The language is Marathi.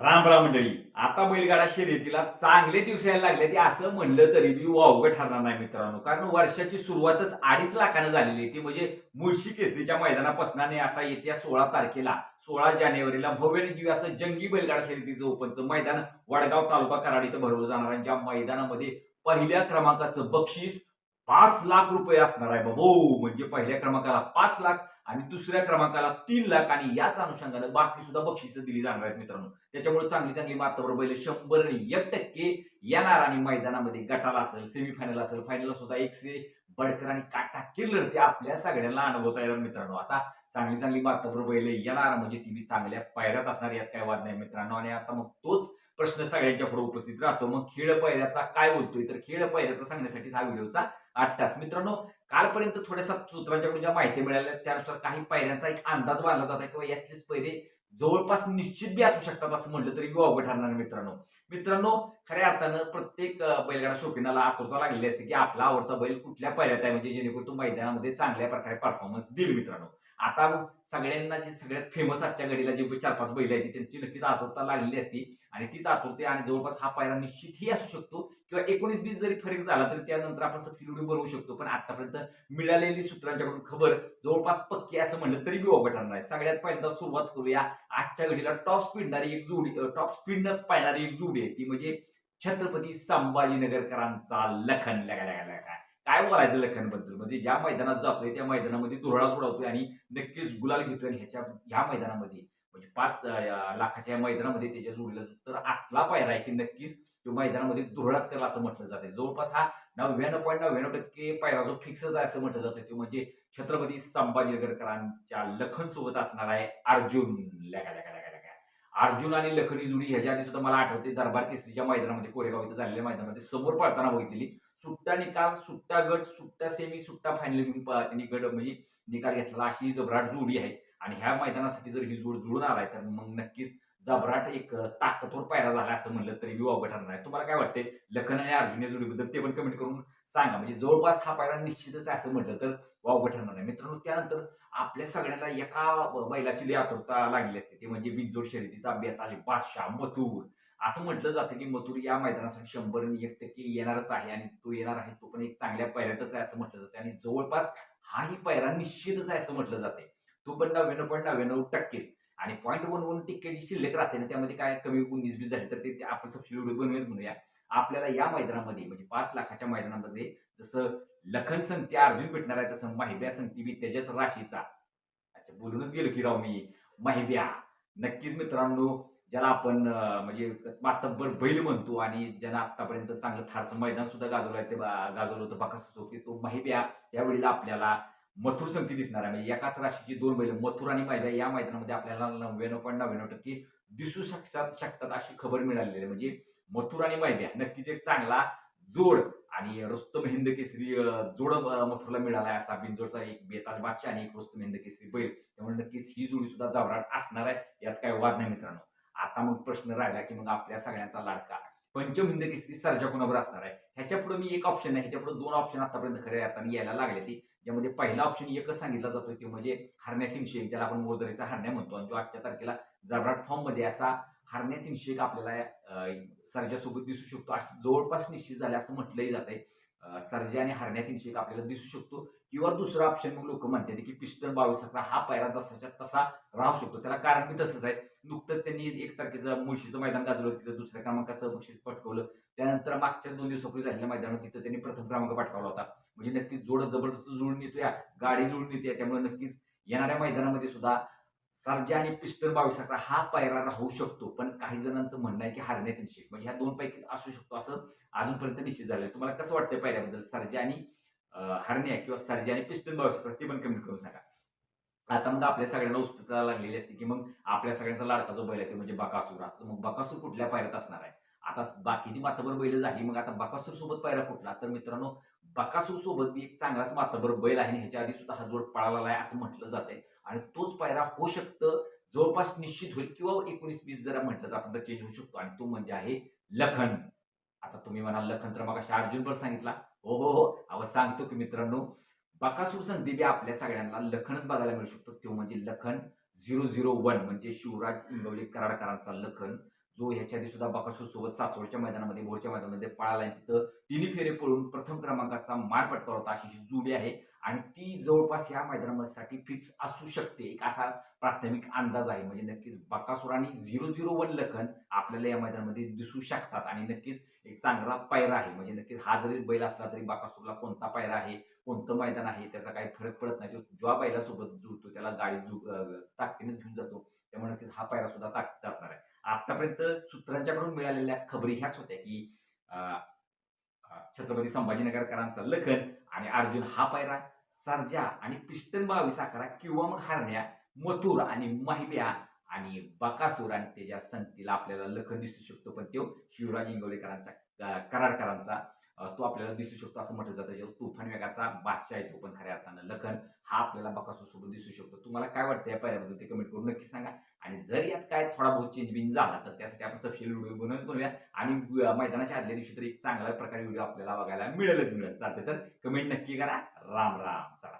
राम राम मंडळी आता बैलगाडा शर्यतीला चांगले दिवस यायला लागले ते असं म्हणलं तरी मी वावगं ठरणार नाही मित्रांनो. कारण वर्षाची सुरुवातच अडीच लाखानं झालेली आहे. ती म्हणजे मुळशी केसरीच्या मैदानापासून आणि आता येत्या सोळा तारखेला सोळा जानेवारीला भव्य दिव्य असं जंगी बैलगाडा शर्यतीचं ओपनचं मैदान वडगाव तालुका कराड इथं भरवलं जाणार आणि ज्या मैदानामध्ये पहिल्या क्रमांकाचं बक्षीस पाच लाख रुपये असणार आहे बाबो. म्हणजे पहिल्या क्रमांकाला पाच लाख आणि दुसऱ्या क्रमांकाला तीन लाख आणि याच अनुषंगानं बाकी सुद्धा बक्षिसं दिली जाणार आहेत मित्रांनो. त्याच्यामुळे चांगली चांगली मात्र बैल शंभर एक टक्के येणार आणि मैदानामध्ये गटाला असेल सेमीफायनल असेल फायनल सुद्धा एकशे बडकर आणि काटा किल्लर ते आपल्या सगळ्यांना अनुभवता येणार मित्रांनो. आता चांगली चांगली मात्र बैल येणार म्हणजे ती बी चांगल्या पायऱ्यात असणार यात काय वाद नाही मित्रांनो. आणि आता मग तोच प्रश्न सगळ्यांच्या पुढे उपस्थित राहतो. मग खेळ पायऱ्याचा काय बोलतोय? तर खेळ पायऱ्याचा सांगण्यासाठी हा व्हिडिओचा आठ तास. मित्रांनो कालपर्यंत थोड्याशा सूत्रांच्याकडून ज्या माहिती मिळाल्या त्यानुसार काही पायऱ्यांचा एक अंदाज बांधला जात आहे किंवा यातलेच पहिले जवळपास निश्चित बी असू शकतात असं म्हटलं तरी बी ठरणार मित्रांनो. मित्रांनो खऱ्या अर्थानं प्रत्येक बैलगाडा शौकीनाला आतुरता लागलेली असते की आपला आवडता बैल कुठल्या पायऱ्यात आहे म्हणजे जेणेकरून तो मैदानामध्ये चांगल्या प्रकारे परफॉर्मन्स देईल मित्रांनो. आता सगळ्यांना जी सगळ्यात फेमस आजच्या घडीला जी चार पाच बैल आहेत त्यांची नक्कीच आतुरता लागलेली असती. आणि तीच आतुरते आणि जवळपास हा पायरा निश्चितही असू शकतो. किंवा एकोणीस बीस जरी फरक झाला तरी त्यानंतर आपण सबसिडी बनवू शकतो. पण आतापर्यंत मिळालेली सूत्रांच्याकडून खबर जवळपास पक्की असं म्हणलं तरी बी अवघड ठरणार आहे सगळ्यात पहिल्यांदा सुरुवात करूया आजच्या घडीला टॉप स्पीडणारी एक जोडी टॉप स्पीडनं पाळणारी एक जोडी आहे. ती म्हणजे छत्रपती संभाजीनगरकरांचा लखन. लगा लगा लगा. काय बोलायचं लखनबद्दल? म्हणजे ज्या मैदानात जातोय त्या मैदानामध्ये धुरळा उडवतोय आणि नक्कीच गुलाल घेतोय आणि ह्याच्या ह्या मैदानामध्ये म्हणजे पाच लाखाच्या या मैदानामध्ये त्याच्या जोडीला तर असला पायरा आहे की नक्कीच तो मैदानामध्ये धुरळाच करेल असं म्हटलं जाते जवळपास हा नव्याण्णव पॉईंट नव्याण्णव टक्के पायरा जो फिक्सच आहे असं म्हटलं जातं तो म्हणजे छत्रपती संभाजीनगरकरांच्या लखन सोबत असणार आहे अर्जुन. लगा लगा लगा लगा. अर्जुन आणि लखनी जुडी ह्याच्या आधी सुद्धा मला आठवते दरबार केसरीच्या मैदानामध्ये कोरेगाव इथं झालेल्या मैदानामध्ये समोर पळताना बघितली सुट्टा निकाल सुट्टा गट सुट्टा सेमी सुट्टा फायनल घेऊन त्यांनी गट. म्हणजे निकाल घेतला अशी ही जबराट जोडी आहे. आणि ह्या मैदानासाठी जर ही जोड जुळून आलाय तर मग नक्कीच जबराट एक अं, ताकदवर पायरा झाला असं म्हणलं तरी विवाह ठरणार आहे. तुम्हाला काय वाटते लखन आणि अर्जुन या जोडीबद्दल ते पण कमेंट करून सांगा. म्हणजे जवळपास हा पायरा निश्चितच आहे असं म्हटलं तर वावगं ठरणार आहे मित्रांनो त्यानंतर आपल्या सगळ्यांना एका बैलाची लई आतुरता लागली असते. ते म्हणजे बिनजोड शर्यतीचा बेताली बादशाह मथूर असं म्हटलं जातं की मथुर या मैदानासाठी शंभर एक टक्के येणारच आहे आणि तो येणार आहे तो पण एक चांगल्या पैऱ्यातच आहे असं म्हटलं जातं. आणि जवळपास हाही पायरा निश्चितच आहे असं म्हटलं जाते तो पण नव्याण्णव पॉईंट नव्याण्णव टक्केच. आणि पॉईंट वन वन टक्के जी शिल्लक राहते ना त्यामध्ये काय कमी उन्नीस झाली तर ते आपण सबसिडी व्हिडिओ बनवूयाच म्हणूया. आपल्याला या मैदानामध्ये म्हणजे पाच लाखाच्या मैदानामध्ये जसं लखन संगती अर्जुन भेटणार आहे तसं माहिब्या संगती बी त्याच्याच राशीचा. अच्छा बोलूनच गेलो की राव मी. माहिब्या नक्कीच मित्रांनो ज्याला आपण म्हणजे मातब्बर बैल म्हणतो आणि ज्यानं आतापर्यंत चांगलं थारचं मैदान सुद्धा गाजवलं आहे ते बा- गाजवलं होतं बाकासू तो माहिब्या यावेळेला आपल्याला मथुर संगती दिसणार आहे. म्हणजे एकाच राशीची दोन बैल मथुर आणि महिला या मैदानामध्ये आपल्याला नव्याण्णव पॉईंट नव्याण्णव टक्के दिसू शकतात शकतात अशी खबर मिळालेली आहे. म्हणजे मथुर आणि महिला नक्कीच एक चांगला जोड आणि रुस्तम हिंद केसरी जोड मथुरला मिळाला आहे असा बिनजोडचा एक बेताज बादशाह आणि एक रुस्तम हिंद केसरी बैल. त्यामुळे नक्कीच ही जोडी सुद्धा जावराट असणार आहे. यात काय वाद नाही मित्रांनो. आता मग प्रश्न राहिला की मग आपल्या सगळ्यांचा लाडका. पंचमिंद हिंद सर्जा कोणावर असणार आहे? ह्याच्या पुढे मी एक ऑप्शन आहे. ह्याच्या पुढे दोन ऑप्शन आतापर्यंत खऱ्या अर्थाने यायला लागले ती. ज्यामध्ये पहिला ऑप्शन एकच सांगितला जातो की म्हणजे हरण्या तीनशे ज्याला आपण मोरदरीचा हरण्या म्हणतो. आणि जो आजच्या तारखेला जबराट फॉर्ममध्ये असा हरण्या तीनशे एक आपल्याला सर्जासोबत दिसू शकतो. असं जवळपास निश्चित झाले असं म्हटलंही जात आहे सर्जा आणि हरण्या एक आपल्याला दिसू शकतो. किंवा दुसरा ऑप्शन मग लोक म्हणतात की पिस्टन बावीस अकरा हा पायरा जसाच्या तसा राहू शकतो. त्याला कारण बी तसंच आहे. नुकतंच त्यांनी एक तारखेचं मुळशीचं मैदान गाजवलं. तिथं दुसऱ्या क्रमांकाचं बक्षीस पटकवलं. त्यानंतर मागच्या दोन दिवसापूर्वी झालेल्या मैदानात तिथं त्यांनी प्रथम क्रमांक पटकावला होता. म्हणजे नक्कीच जोड जबरदस्त जुळून येतोया गाडी जुळून येते त्यामुळे नक्कीच येणाऱ्या मैदानामध्ये सुद्धा सर्जा आणि पिस्टन बावीस अकरा हा पायरा राहू शकतो. पण काही जणांचं म्हणणं आहे की हरण्यात तीनशे म्हणजे ह्या दोन पैकीच असू शकतो असं अजूनपर्यंत निश्चित झालं तुम्हाला कसं वाटतं पायऱ्याबद्दल सर्जा आणि हरण्या किंवा सर्जा आणि पिस्टन बावीस ते पण कमेंट करून सांगा. आता मग आपल्या सगळ्यांना उत्सुकता लागलेली असते की मग आपल्या सगळ्यांचा लाडका जो बैल आहे ते म्हणजे बकासूर. आता मग बकासूर कुठल्या पायऱ्यात असणार आहे? आता बाकीची मातबर बैल झाली मग आता बकासूर सोबत पायरा कुठला? तर मित्रांनो बकासूर सोबत मी एक चांगलाच मातबर बैल आहे आणि ह्याच्या आधी सुद्धा हा जोड पळाला आहे असं म्हटलं जाते आणि तोच पायरा होऊ शकतं जवळपास निश्चित होईल. किंवा एकोणीस वीस जरा म्हटलं तर आपण चेंज होऊ शकतो. आणि तो म्हणजे आहे लखन. आता तुम्ही म्हणाल लखन तर मग अर्जुन पण सांगितला. हो हो हो. अहो सांगतो की मित्रांनो बकासूर संधी बी आपल्या सगळ्यांना लखनच बघायला मिळू शकतो. तो म्हणजे लखन झिरो झिरो वन म्हणजे शिवराज इंगवले कराडकरांचा लखन. जो ह्याच्या आधी सुद्धा बकासूर सोबत सासवडच्या मैदानामध्ये भोरच्या मैदानामध्ये पळाला आहे तिथं तिन्ही फेरे पळून प्रथम क्रमांकाचा मान पटकावला होता अशी जुडी आहे. आणि ती जवळपास या मैदानासाठी फिक्स असू शकते एक असा प्राथमिक अंदाज आहे. म्हणजे नक्कीच बकासूर आणि झिरो झिरो वन लखन आपल्याला या मैदानामध्ये दिसू शकतात आणि नक्कीच एक चांगला पायरा आहे. म्हणजे नक्कीच हा जरी बैल असला तरी बकासूरला कोणता पायरा आहे कोणतं मैदान आहे त्याचा काही फरक पडत नाही. तो ज्या बैलासोबत जुळतो त्याला गाडी जु ताकदीनेच घेऊन जातो त्यामुळे नक्कीच हा पायरा सुद्धा ताकदीचा असणार आहे. आतापर्यंत सूत्रांच्याकडून मिळालेल्या खबरी ह्याच होत्या की छत्रपती संभाजीनगरकरांचा लखन आणि अर्जुन हा पायरा सरजा आणि पिस्टन बावीस अकरा किंवा मग हरण्या मथुर आणि महिब्या आणि बकासूर आणि त्याच्या संतीला आपल्याला लखन दिसू शकतो. पण तो शिवराज इंगवलेकरांचा अं, कराडकरांचा तो आपल्याला दिसू शकतो असं म्हटलं जातं. जेव्हा तुफान वेगाचा बादशाह आहे तो पण खऱ्या अर्थानं. लखन हा आपल्याला बकासूरसोबत दिसू शकतो. तुम्हाला काय वाटतं या पायऱ्याबद्दल ते कमेंट करून नक्की सांगा. आणि जर यात काय थोडा बहुत चेंज बिन झाला तर त्यासाठी आपण सबसिडी व्हिडिओ बनवून बनवूया. आणि मैदानाच्या आदल्या दिवशी तर एक चांगल्या प्रकारे व्हिडिओ आपल्याला बघायला मिळेलच मिळेल. चालते तर कमेंट नक्की करा. राम राम. चला.